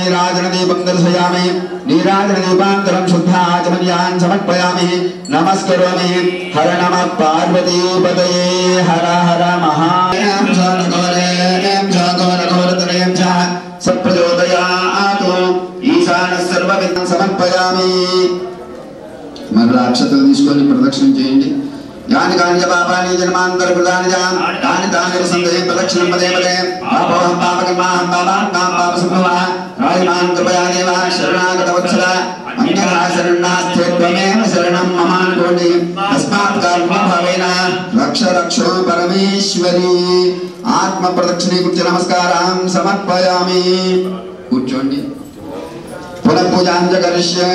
నీరాజనదీపం దర్శయామి నీరాజనదీపాంతరం శుద్ధాచమర్యాన్ సమర్పయామి. నమస్కరోమి. హర నమ పార్వతీపదయే హర హర మహా సమర్పయామి. మరలా అక్షతలు తీసుకొని ప్రదక్షిణ చేయండి. यानि कानि च पापानि जन्मान्तरकृतानि च तानि तानि सन्देहे प्रदक्षिणं पदे पदे पापोऽहं पापकर्माहं पापात्मां पापसम्भवः राजमान् कृपया देव शरणागतवत्सल अन्यः शरणास्थे त्वमेव शरणं ममान्कोटि तस्मात् कर्मभावेन रक्ष रक्षो परमेश्वरी ఆత్మప్రదక్షిణీకృత్య నమస్కారం సమర్పయామి కూర్చోండి పునఃపూజాంజ కరిష్యే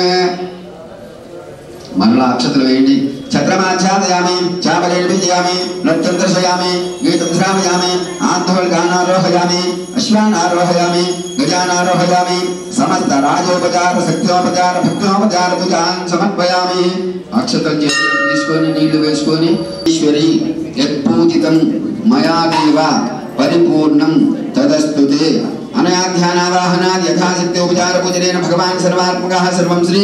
మరలా అక్షతలు వేయండి ఛత్రమాఛాదయామి చాపలేర్పించయామి నృత్యం దర్శయామి గీతం శ్రావయామి ఆత్మవల్గానారోహయామి అశ్వానారోహయామి గజానారోహయామి సమస్త రాజోపచార శక్తోపచార భక్తోపచార పూజాన్ సమర్పయామి అక్షతలు చేతులకు తీసుకొని నీళ్లు వేసుకొని ఈశ్వరి యత్పూజితం మయా దేవ పరిపూర్ణం తదస్తుతే అనయా ధ్యానావాహనాద్ యథాశక్తి ఉపచార పూజనేన భగవాన్ సర్వాత్మకः సర్వం శ్రీ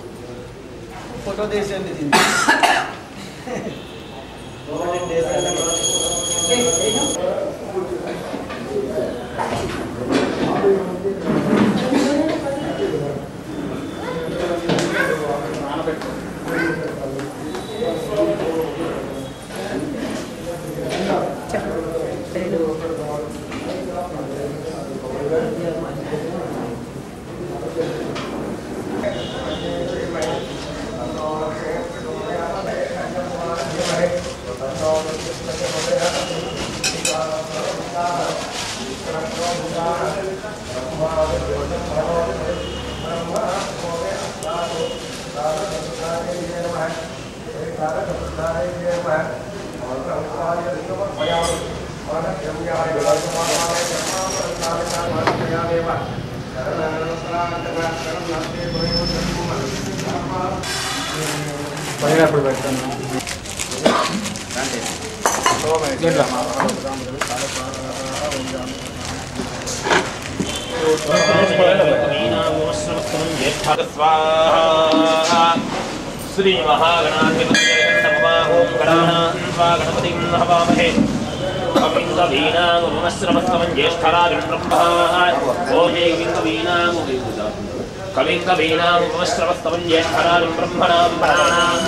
ఫోటో తీసేయండి దీన్ని పోయినప్పుడు పెడతాను శ్రీ మహాగణాధిపతి ఓం గణానాన్వాగణపతిం హవామహే कविन्दवीनामुपमस्रवस्तमम् ज्येष्ठराजब्रह्मा कविन्दवीनामुपमस्रवस्तमम् ज्येष्ठराजम् ब्रह्मणाम् प्राणाम्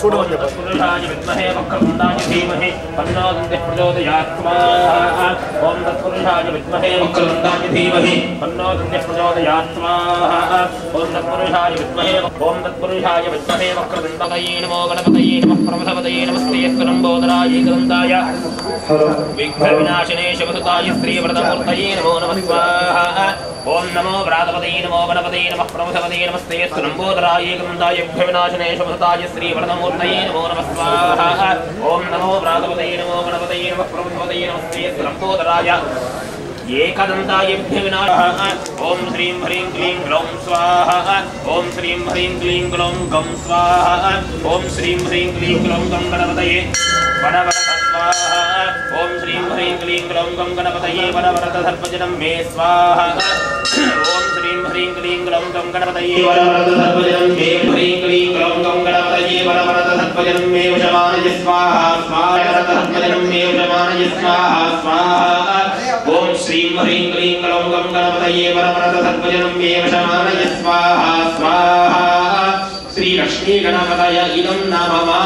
చూడమని చెప్పారు धीमहि पन्नागन्तिः प्रचोदयात्मा ॐ तत्पुरुषाय विद्महे। वक्रवृन्दाय धीमहि। पन्नागन्तिः प्रचोदयात्मा ॐ तत्पुरुषाय विद्महे। ॐ तत्पुरुषाय विद्महे। वक्रवृन्दतये नमो गणपतये नमः। प्रभसपतये वक्रदण्डये नोगणपदये नेश्वयन्दाय विक्रविनाशने शुभसुताय नमो नमः। स्वाहा। ॐ नमो व्रातपदे नमो वनपदे नमः प्रमुखपदे नमस्ते ॐ नमो व्रातपदे नमो वनपदे नमः प्रमुखपदे नमस्ते स्वम्बोदराय एकदन्तायुभ्यविनाशः ॐ श्रीं ह्रीं क्लीं ग्लौं स्वाहा। ॐ श्रीं ह्रीं क्लीं ग्लौं गं स्वाहा। ॐ श्रीं ह्रीं क्लीं ग्लौं गं गणपतये। वनव ఓం శ్రీం హ్రీం క్లీం గ్లౌం గం గణపతయే వరవరత సర్వజనం మే స్వాహ ఓం శ్రీం హ్రీం క్లీం గ్లౌం గం గణపతయే వరవరత సర్వజనం మే హ్రీం క్లీం గ్లౌం గం గణపతయే వరవరత సర్వజనం మే వశమానయ స్వాహ స్వాహ వరత సర్వజనం మే వశమానయ స్వాహ స్వాహ ఓం శ్రీం హ్రీం క్లీం గ్లౌం గం గణపతయే వరవరత సర్వజనం మే వశమానయ స్వాహ స్వాహ శ్రీ లక్ష్మీ గణపతయ ఇదం నమమా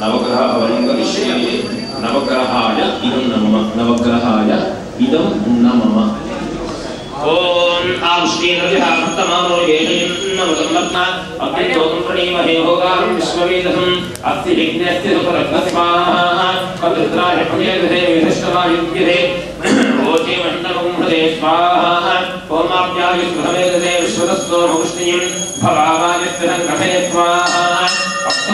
नवग्रह अवलिंग विषये नवग्रहाय इदं नमः, नवग्रहाय इदं नमः। ओम आमुष्टीनविहार्तमानो येनमसम्मत्ना अग्निदोतं प्रणीमहे होगां विश्ववेदहं अस्ति विघ्नेस्ति सुपरग्नस्माः पवित्राय पुण्यगृहे विशिष्टमायुग्यते। ओचे मण्डपं हृदे स्वाहा। होमाप्यायुष्मभवेदते विश्वतस्तोमवृष्णीं भवामादित्यसङ्कटे स्वाहा।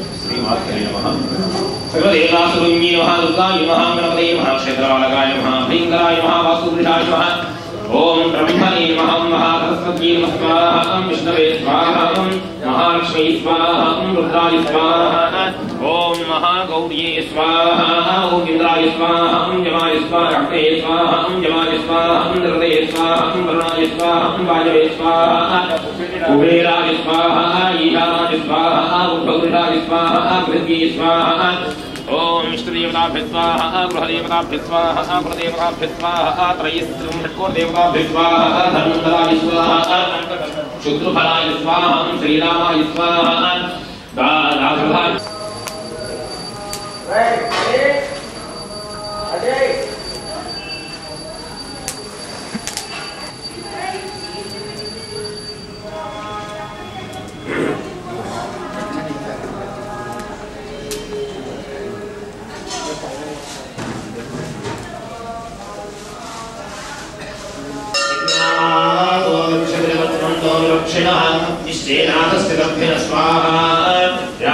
अग्निर्मोद्धारुपकृते नमः दुर्गाय नमः गणपते नमः क्षेत्रपालकाय नमः भृङ्गराय नमः वास्तुपुरुषाय नमः ॐ ब्रह्मणे नमः महासरस्वती नमः स्वाहा विष्णवे स्वाहा महालक्ष्मी स्वाहा रुद्राय स्वाहा ॐ महागौर्ये स्वाहा ॐ इन्द्राय स्वाहा जमाय स्वाहा अग्ने स्वाहा जमाय स्वाहा हृदये स्वाहा वरुणाय स्वाहा वायवे स्वाहा कुबेराय स्वाहा ईशानाय स्वाहा उद्भवृषाय स्वाहा पृथ्वी स्वाहा। ॐ इष्टदेवताभ्य स्वाहा, गृहदेवताभ्य स्वाहा कुलदेवताभ्य स्वाहा त्रयस्त्रिंशत्कोदेवताभ्य स्वाहा धन्वन्तराय स्वाहा शुक्रफलाय स्वाहा, श्रीरामाय स्वाहा राघवाय निश्चेनाथस्थितभ्यः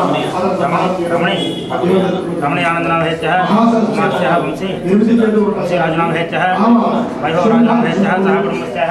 जगमस्थिता रमणीयानन्दनामहेत्यः उमास्यः वंशी वंशी राजनामहेत्यः वैभवराजनामहेत्यः सः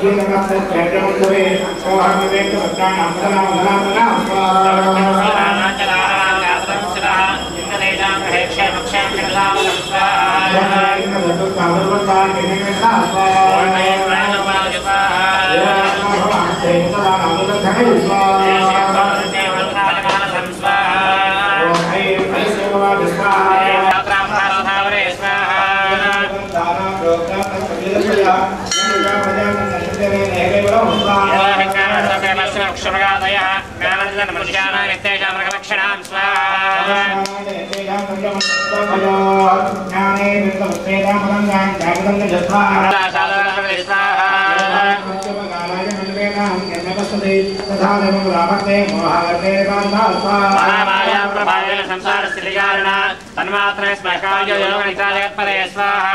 देवमुदाभक्ते मोहावर्गे कान्ता स्वाहा तन्मात्रे स्मकाय योगनिद्रा जगत्पदे स्वाहा